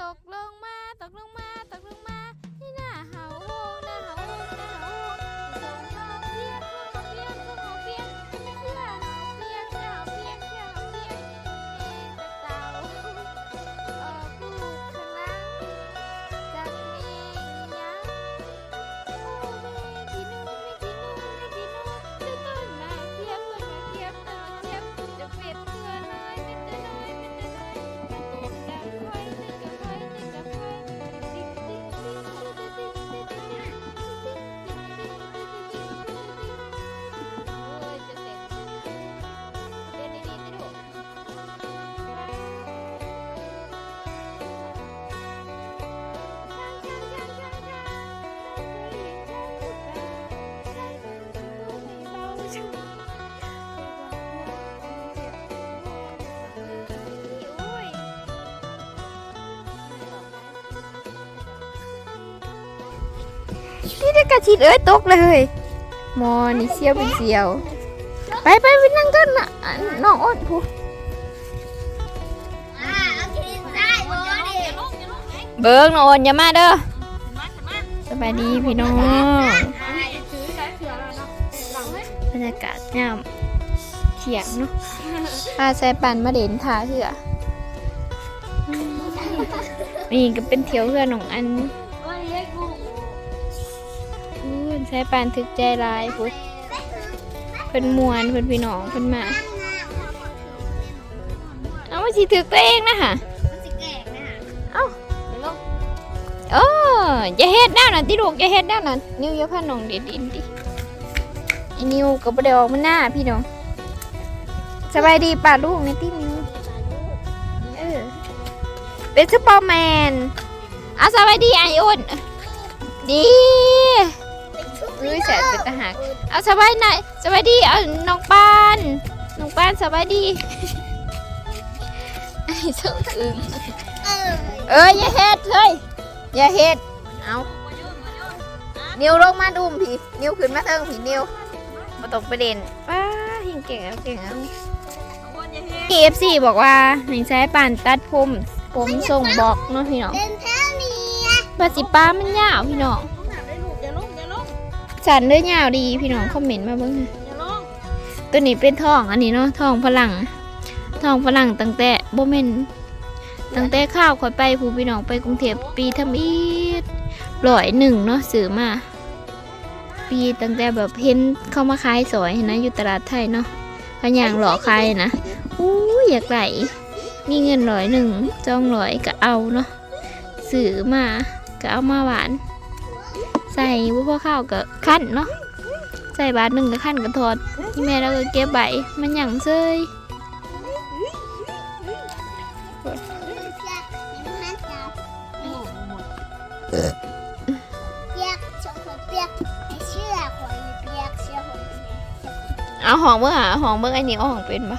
ตกลง พี่ได้กระชิดเอ้ยตกเลยมอนี่เสียวเป็นเสียว ไปไปไปนั่งกันน่ะอะน้องอ้นพูเบิ้งน้องอ้นอย่ามาเด้อสบายดีพี่น้องบรรยากาศงามเขียงเนาะพาใส่ปันมาเด่นทาเถื่อนี่ก็เป็นเที่ยวเพื่อนของอัน ช้ปานทึกใจลายพุทธเพิ่นมวนเพิ่นพี่น้องเพิ่นมา เอามาสิถึกตัวเองนะฮะเอ้าเอออย่าเฮ็ดแนวนั้นติลูกอย่าเฮ็ดแนวนั้นนิ้วอย่าพาน้องเด็ดดินดิไอ้นิ้วก็บ่ได้ออกมาหน้าพี่น้องสบายดีป่าลูกในที่นิ้วเออเป็นซุปเปอร์แมนเอาสบายดีไออุ่นดีเอ้ยแสนเป็นทหารเอาสบายหน่อยสบายดีเอาน้องปานน้องปานสบายดีไอ้เจ้าอึงเอ้ยอย่าเฮ็ดเฮ้ยอย่าเฮ็ดเอานิ้วลงมาดุมพี่นิ้วขึ้นมาเทิงพี่นิ้วมาตกประเด็นป้าหิงเก่งเอาเก่งเอา KFC บอกว่าให้ใช้ป่านตัดผมผมส่งบอกเนาะพี่น้องบาสิป้ามันยาวพี่น้อง สันเลือยาวดีพี่น้องคอมเมนต์มาเบ้างค่ะตัวนี้เป็นทองอันนี้เนาะทองฝรั่งทองฝรั่งตั้งแต่โบเมนตั้งแต่ข้าวคอยไปผู้พี่น้องไปกรุงเทพปีทำอีดร้อยหนึ่งเนาะซื้อมา ปีตั้งแต่แบบเห็นเข้ามาขายสอยนะอยู่ตลาดไทยเนาะก็อย่างหล่อขายนะอู้ยอยากไหลมีเงินร้อยหนึ่งจองร้อยก็เอาเนาะซื้อมาก็เอามาหวาน ใส่บุพข้าวกับขั้นเนาะใส่บาทหนึ่งกับขั้นกับทอดที่แม่เราก็เก็บใบมันหยั่งเซยเอาห้องเมื่อหาห้องเมื่อไอ้นี่เอาห้องเป็นปะ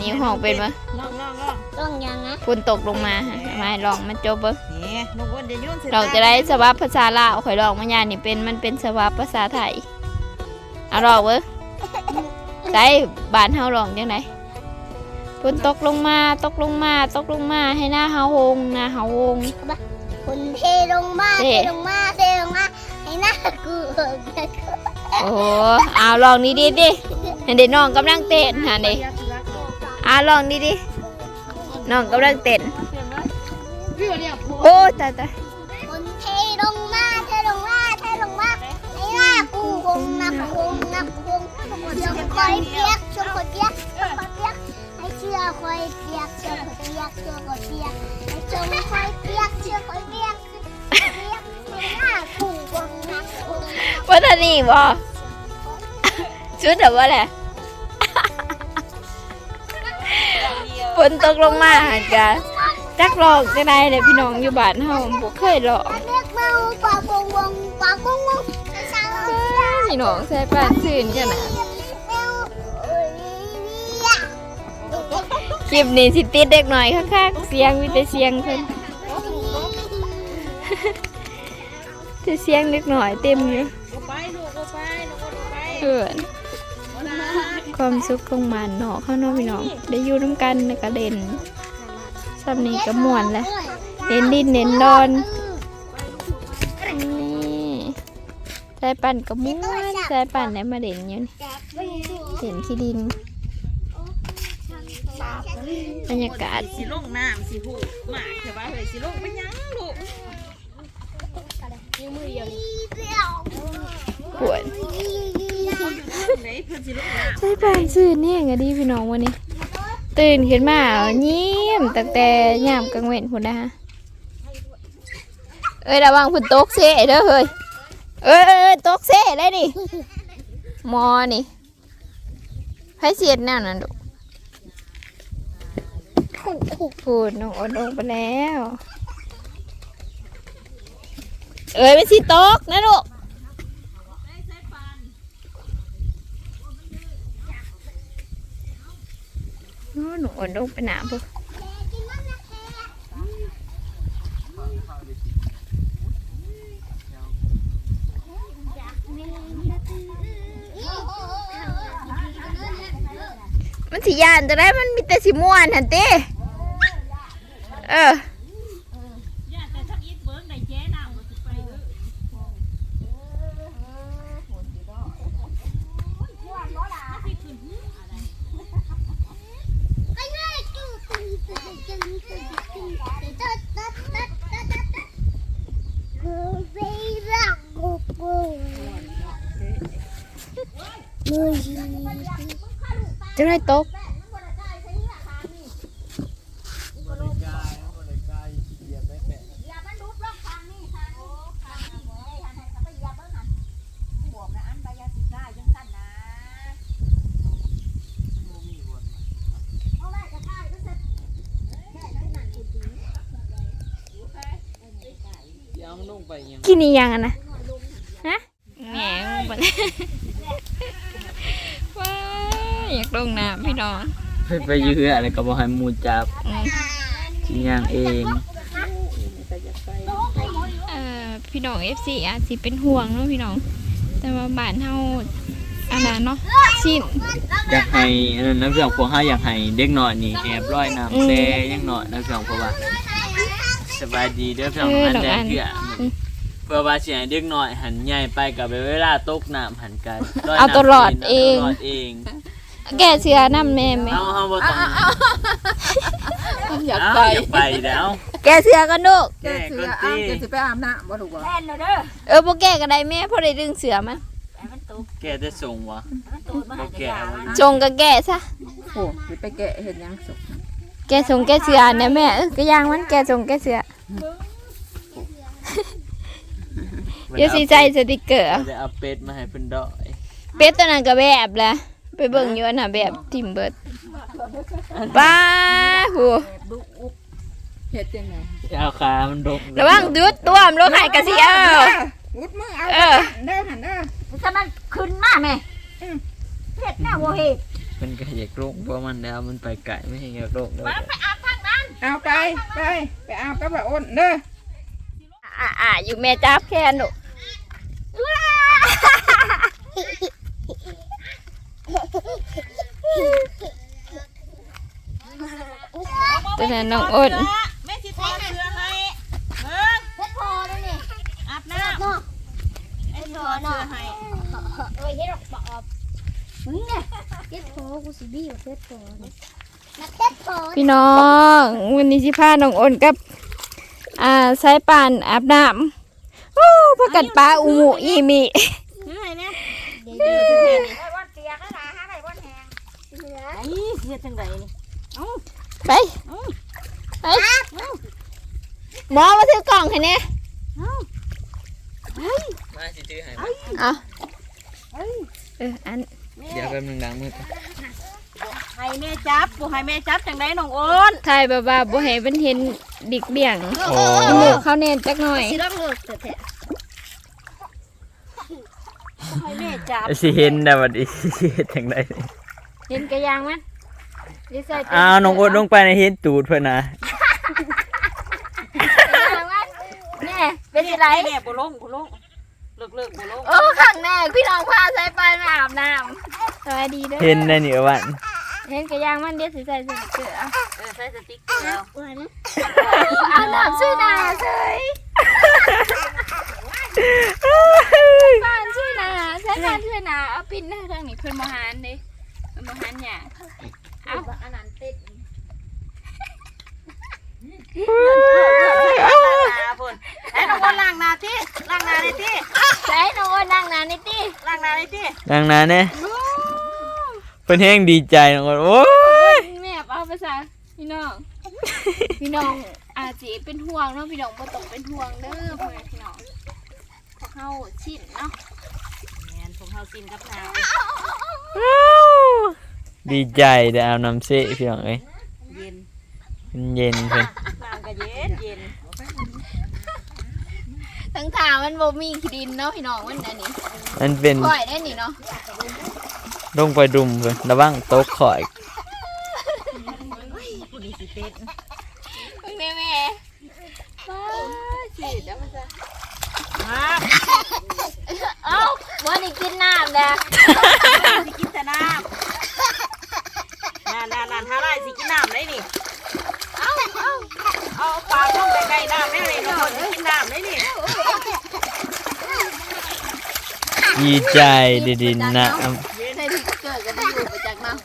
นี่ห้องเป็นปะลองลองลองต้องยังนะฝนตกลงมาฮะมาลองมาจบเบิ้ง นี่น้องอ้นจะยุ่นเราจะได้สวาภาษาลาวข่อยลองมายานี่เป็นมันเป็นสวาภาษาไทยเอาลองเบิ้งได้บ้านเฮาลองจังไดฝนตกลงมาตกลงมาตกลงมาให้หน้าเฮาหงหน้าเฮาหงคนเทลงมาเทเทลงมาเทลงมาให้หน้ากูเอิกโอ้โหเอาลองดีดีๆดิเห็นเด็น้องกำลังเต้นหาเด็เอาลองดีดีๆน้องกำลังเต้น โอ้ตายตายคนเทลงมาเทลงมาเทลงมาให้หน้ากูหงหน้ากูหงหน้ากูหงเชือกคอยเปียกเชือกคอยเปียกเชือกคอยเปียกให้เชือกคอยเปียกเชือกคอยเปียกเชือกคอยเปียกให้เชือกคอยเปียกเชือกคอยเปียกเปียกให้หน้ากูหงหน้ากูหงว่าท่านี่บ่ชุดแบบว่าแหละฝนตกลงมาหันกะ จักหลองจะได้เลยพี่น้องอยู่บ้านเฮาบ่เคยหลองเรียกเมาปากวงวงปากวงวงไม่ใช่เราพี่น้องใส่ปานซื่นจังนะเร็วเอ้ยเนี่ยคลิปนี้สิติดเด็กหน่อยข้างๆเสียงมีแต่เสียงเพิ่นแต่เสียงเด็กหน่อยเต็มอยู่ก็ไปลูกก็ไปน้องอ้นก็ไปเพื่อนความสุขของมันเนาะข้างนอกพี่น้องได้อยู่นํกันแล้วก็เล่น ซ้ำนี้ก็ม่วนแหละเอ้ยเน้นดินเน้นดอนนี่สายปั่นกับม้วนสายปั่นได้มาเด่นอยู่นี่เด่นขี้ดินบรรยากาศสิลงน้ำสิหูหมากเถอะว่าเฮ้ยสิลงไปยังลูกปวดไหนเพิ่นสิลงน้สายปั่นซื่อเนี่ยงอะดีพี่น้องวันนี้ ตื่นขึ้นมายิ้มตั้งแต่ยามกลางเว้นพุ่นนะฮะเอ้ยระวังพุ่นตกเซ่เด้อเฮ้ยเอ้ยเอ้ยเอ้ยตกเซ่ได้ดิมอนี่ไผเสียดแนวนั้นดูพูดน้องอดลงไปแล้ว เอ้ยไม่สิตกนะลูก หนูอดลงไปหนาปุ๊บมันสิยานจะได้มันมีแต่สิม่วนหันเต้เออำย่าแต่ทักอีทเบิ้งได้แจ้น้ำก็สิไปเด้อ จะได้ตกยังลงไปยังกินอีหยังอะนะฮะแหมงบ่ได้ว้าย อยากลงน้ำพี่น้องไปไปยื้ออะไรก็บอกให้หมูจับอืมสิย่างเองเอ่อพี่น้อง FC อาจสิเป็นห่วงเนาะพี่น้อง แต่ว่าบ้านเฮาอันนั้นเนาะชิน อยากให้อันนั้นนักเรื่องพวกเฮาอยากให้เด็กน้อยนี่แอบร้อยอืมน้ำแต่ยังน้อยนักเรื่องเพราะว่าสบายดีเด้อพี่น้องเอออันดอกแดอังนเกลืออืมเพื่อว่าสิให้เด็กน้อยหันใหญ่ไปกับเวลาตกน้ำหันกันร้ยเอาน้ำตลอดป็นเองตลอดเอง แกเสือน้ำแม่ไหมเอาเฮาบ่ต้องอยากเอาไปอยากไปแล้วแกเสือกันลูกแก่เสืก่ออนอ้าติวจะสิไปอาบน้ำบ่ถูกบ่เออพวกแกก็ได้แม่เพราะได้ดึงเสือมาแก่จะส่งวะบ่แก่วะจงกับแกซะ โอ้สิไปแกะเห็นยังสุกแกส่งแกเสือเนี่ยแม่เออก็ย่างมันแกส่งแกเสือเดี๋ยวสิใส่สติกเกอร์จะเอาเป็ดมาให้เพิ่นดอยเป็ดตัวนั้นก็แบบละ ไปเบิ่งอยู่อันน่ะแบบทิมเบิดป้าหูดูอุ๊บเฮ็ดจังไงเอาขามันดกระวังดุดตัวมนรถหายกระเสียเอออุดมือเอาเออเด้อหันเด้อถ้ามันขึ้นมาแม่เฮ็ดแน่บ่เฮ็ดมันก็อยากลงเพราะมันแล้วมันไปไกลไม่ให้อยากลงแล้วเอาไปไปไปเอากับว่าอ้นเด้ออ่าอ่าอยู่แม่จับแค่นลูก ตัวนั้นน้องอ้นแม่สิถอดเสื้อให้เบิ่งเพชรพอแล้วนี่อาบน้ำเนาะไอ้ถอดเสื้อให้เอ้ยเฮ็ดออกปอบนี่เนี่ยเพชรพอกูสิบี้ว่าเพชรพอนี่นักเพชรพอพี่น้องวันนี้สิพาน้องอ้นกับอ่าสายป่านอาบน้ำโอ้พักกันปลาอูหมูอีมิซื้อให้แน่เดี๋ยวเดี๋ยว เฮ็ดจังไดนี่ไปไปหมอมาถือกล่องให้แน่มาสิถือให้เอาเอออันเดี๋ยวแป๊บนึงล้างมือก่อนให้แม่จับบ่ให้แม่จับจังไดน้องโอนถ่ายแบบว่าบ่ให้มันเห็นดิกเบี่ยงโอ้จมูกเขาเน้นจักหน่อยสิต้องเลิกเถอะแท้ให้แม่จับ สิเห็นได้บัดนี้สิเฮ็ดจังได๋ เห็นกระยางมัน ดีใส่อ้าวน้องโอ๊ตลงไปในเห็นตูดเพิ่นน่ะแน่เป็นอะไรแม่บ่ลงบ่ลงเลิกเลิกบ่ลงโอ้ขังแน่พี่น้องพาสายไปมาอาบน้ำสวัสดีเด้อเห็นได้นี่ว่าเห็นกระยางมันเดี๋ยวสิใส่สติ๊กเกอร์เอาเออใส่สติ๊กเกอร์แล้วเอาน้ำช่วยหนาเฉยบ้านช่วยหนาใช้บ้านช่วยหนาเอาปิ้นหน้าทางนี้เพิ่นมาหารเด้เพิ่นมาหารหยาเอาอันนั้นติด ล้างนาพุ่นให้น้องคนล้างนาที่ล้างนาเลยที่ใช้น้องอ้นนั่งนานนี่ล้างนาเลยที่ดังนั้นเนี่ยเพิ่นแห้งดีใจน้องคนโอ้ยแม่เอาภาษาพี่น้อง พี่น้องอาจสิเป็นห่วงเนาะพี่น้องบ่ต้องเป็นห่วงเด้อพ่อแม่พี่น้องพวกเฮาชินเนาะแมนผมเฮากินกับน้ดีใจได้เอาน้ำเสพี่น้องเอ้ยำเย็นมันเย็นเพิ่น น้ำก็เย็นเย็น ทั้งทางมันบ่มีขี้ดินเนาะพี่น้องมันอันนี้มันเป็นข่อยได้นี่เนาะลงไปดุมเพิ่นระวังตกข่อยผู้ดีสิเป็ดเพิ่งได้แม่ป้าสิเดี๋ยวมันจะมาเอ้าบ่ได้กินน้ำเด้อสิกินแต่น้ำนั่นนั่นนั่นถ้าได้สิกินน้ำได้นี่เอ้าเอ้า เอาปลาลงไปใกล้น้ำได้เลยน้องคนสิกินน้ำได้นี่ดีใจดีดีนะ ใส่ที่เกิดก็บ่อยู่ไปจากเนาะ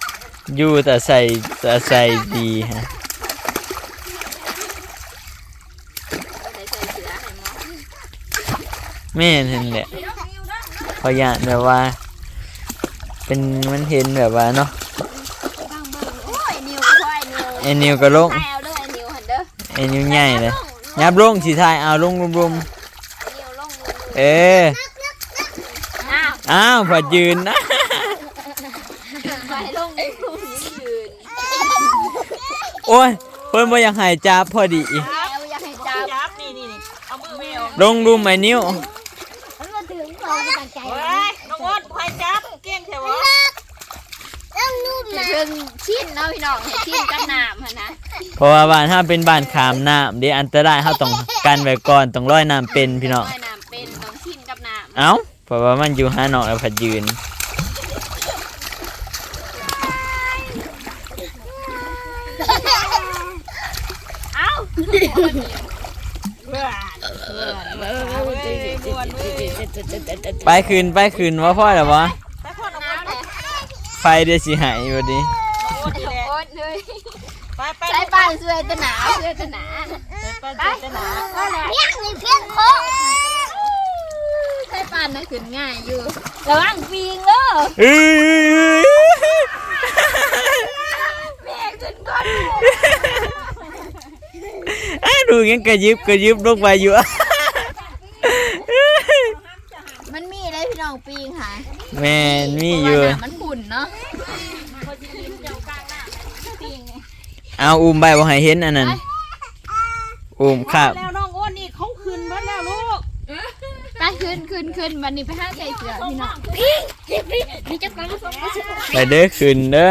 อยู่แต่ใส่แต่ใส่ดีฮะบ่ได้ใส่เสื้อให้หมอแม่นั่นแหละพอยานแบบว่า เป็นมันเห็นแบบว่าเนาะ บ้างเบิ่งโอ้ยนิวก็พ่อไอ้นิวไอ้นิวก็ลง ให้ ไอ้นิวใหญ่เลยยับลงสีทายเอาลงรวมไอ้นิวลงมือๆเอออ้าวอ้าวพอยืนนะไปลงมือยืนโอ้ยเพิ่นบ่อยากใหายจับพอดีแล้วอยากให้จับจับนี่นี่นี่เอามือไม่ออกลงรุมไอ้นิ้วมันมาถึงพอจะตั้งใจเฮ้ยน้องอ้นใครจับเก่งใช่ไหม ต้องนุ่มนะเพิ่งชินเนาะพี่น้องให้ชินกับน้ำหั่นนะเพราะว่าบ้านถ้าเป็นบ้านขามน้ำเดี๋ยวอันตรายเฮาต้องกันไว้ก่อนต้องร้อยน้ำเป็นพี่น้องว่ายน้ำเป็นต้องชินกับน้ำ เอ้าเพราะว่ามันอยู่หาน้องแล้วพอยืน เอ้าไปคืนไปคืนว่าพ่อแล้ววะ ไปพ่อน้องอ้น ไฟเดี๋ยวสิหายวันนี้โอ๊ตเลยไปไปใช้บ้านเสื้อตะหนาเสื้อตะหนาไปไปจะหนาเพียงมีเพี้ยงโคงใช้บ้านน่ะขึ้นง่ายอยู่ระวังปีงเด้อเอ้ยแม่ขึ้นอนอ้าดูงั้นกระยิบกระยิบลงไปอยู่ มันมีได้พี่น้องปีงค่ะแม่นมีอยู่มันขุ่นเนาะปีงไง เอาอุ้มใบบ่ให้เห็นอันนั้นอุ้มครับแล้วน้องอ้นนี่เขาขึ้นมาแล้วลูกไปขึ้นขึ้นขึ้นวันนี้ไปห้าใส่เสื้อพี่น้องมีเจ้าของสมบูรณ์ไปเด้อขึ้นเด้อ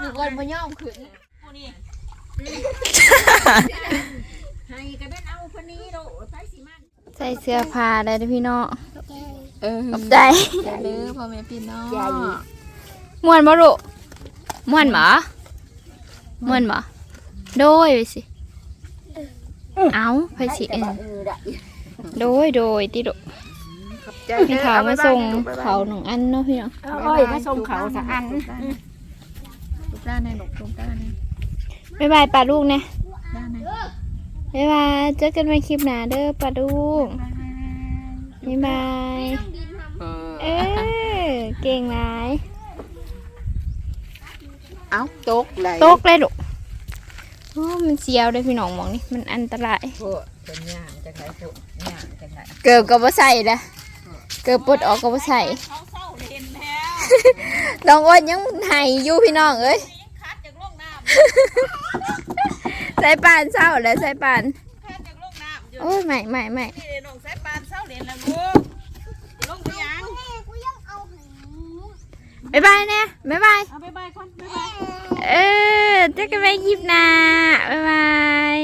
หนึ่งวันบ่ย่อมขึ้นผู้นี่ใส่เสื้อผ้าได้เด้อพี่น้องเออขอบใจเด้อพ่อแม่พี่น้องม่วนบ่ลูก ม่วนบ่ม่วนบ่โดยไปสิ เอาไปสิเอ็นโดยโดยติลูกให้เขามาส่งเขาหนึ่งอันเนาะพี่น้องเอ้ยมาส่งเขาสักอันลูกด้านในลูกลูกด้านในบ๊ายบายป้าลูกเนี่ยบ๊ายบายเจอกันใหม่คลิปหน้าเด้อป้าลูกบ๊ายบายเออเก่งหลาย เอาตกเลยตกเลยลูกโอ้มันเสียวเลยพี่น้องมองนี่มันอันตรายพวกเป็นย่างจังไรพวกย่างจังไรเกิบก็บ่ใส่ละเกิบปลดออกก็บ่ใส่เขาเศร้าเห็นแล้วน้องอ้นยังไห้อยู่พี่น้องเอ้ยคัดจากโลกน้ใส่ปานเศร้าแล้วใส่ปานำคัดจากโลกน้ำอยู่โอ้ยไม่ไม่ไม่นี่เลยน้องสายปานเศร้าเห็นแล้วลูก บ๊ายบายนะบ๊ายบาย เอบายบายก่อนบายบายเออจอกันไหม่คลิบน้าบายบาย